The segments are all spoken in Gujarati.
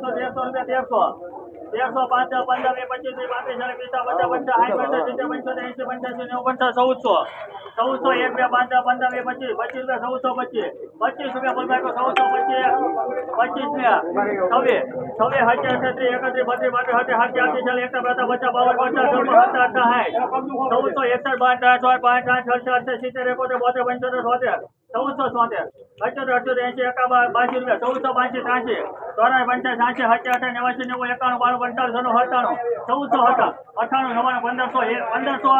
તેરસો તેરસો રૂપિયા તેરસો તેરસો પાંચ પંદર વીસ પચીસ પચાસ પંચાવન સાઠ પંચાવન સિત્તેર પંચોતેર એંસી પંચ્યાસી નેવું પંચાવન ચૌદસો. બે, પાંચ પંદર વીસ પચીસ. પચીસ રૂપિયા ચૌદસો, પચીસ. પચીસ ચૌદસો, પચીસ. પચીસ ને છવ્વીસ છવ્વીસ હજાર આઠી પચાસ પચાસ એકસઠ પાંચ, આઠ આઠ પાંચ આઠ છોતેર ચૌદસો અઠ્યોતેર, એંશી, એકાવન, બાસી રૂપિયા. ચૌદસો પાંચસી ત્રાસી. ચોરાણું પંચાસ સાતસો હત્યા અઠાણ નેવાસી નેવું એકાણું બાણું પંચાવન સનું સત્તાણું ચૌદસો હતા. અઠાણું નવાણું પંદરસો એક પંદરસો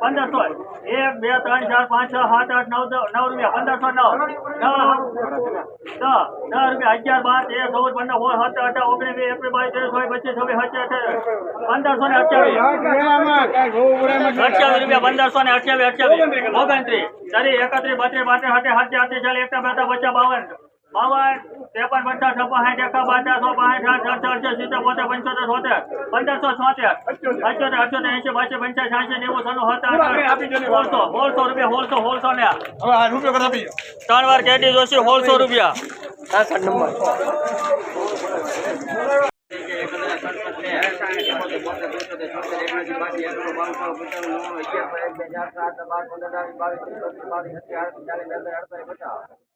પંદરસો એક, બે, ત્રણ, ચાર, પાંચ, છ, સાત, આઠ, નવ નવ રૂપિયા. પંદરસો નવ. નવ દસ રૂપિયા. અગિયાર, બાર, તેર, ચૌદ, પંદર, સોળ, સત્તર અઢાર ઓગણીસ, વીસ, એકવીસ, બાવીસ, ત્રેવીસ, ચોવીસ, પચીસ, છવ્વીસ સત્યાવીસ પંદરસો ને અઠ્યાવીસ. અઠ્યાવીસ રૂપિયા, પંદરસો ને અઠ્યાવીસ અઠ્યાવીસ. ઓગણત્રીસ. ચાલીસ એકત્રીસ, બત્રીસ પાંત્રીસ સાઠી સાતથી આઠથી ચાલીસ એકતા બેતા બાવન. બાવન. ત્રેપન પચાસ છપ્પન સાઠ એકા બાટા સો પાંચ સાઠ સડસઠ અડસઠ સિત્તેર બોતેર પંચોતેર છોતેર પંદરસો છોતેર અઠ્યોતેર અઠ્યોતેર એંશી બાસી પંચાસી સાંસી નેવું સનું હતા સોળસો રૂપિયા સોળસો સોળસો ને ત્રણ વાર કેડી જોશી સોળસો રૂપિયા.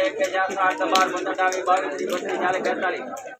એક હજાર ને ચુમ્માલીસ બાવીસ બત્રીસ ચાલીસ છપ્પન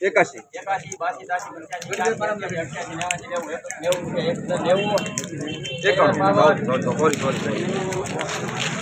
એકાશી એકાશી બાસી દાસી પંચ્યાસી નેવું, નેવું નેવું. એકાવન સોરી સોરી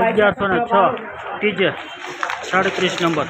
અગિયારસો ને છ. ટીજે સાડત્રીસ નંબર.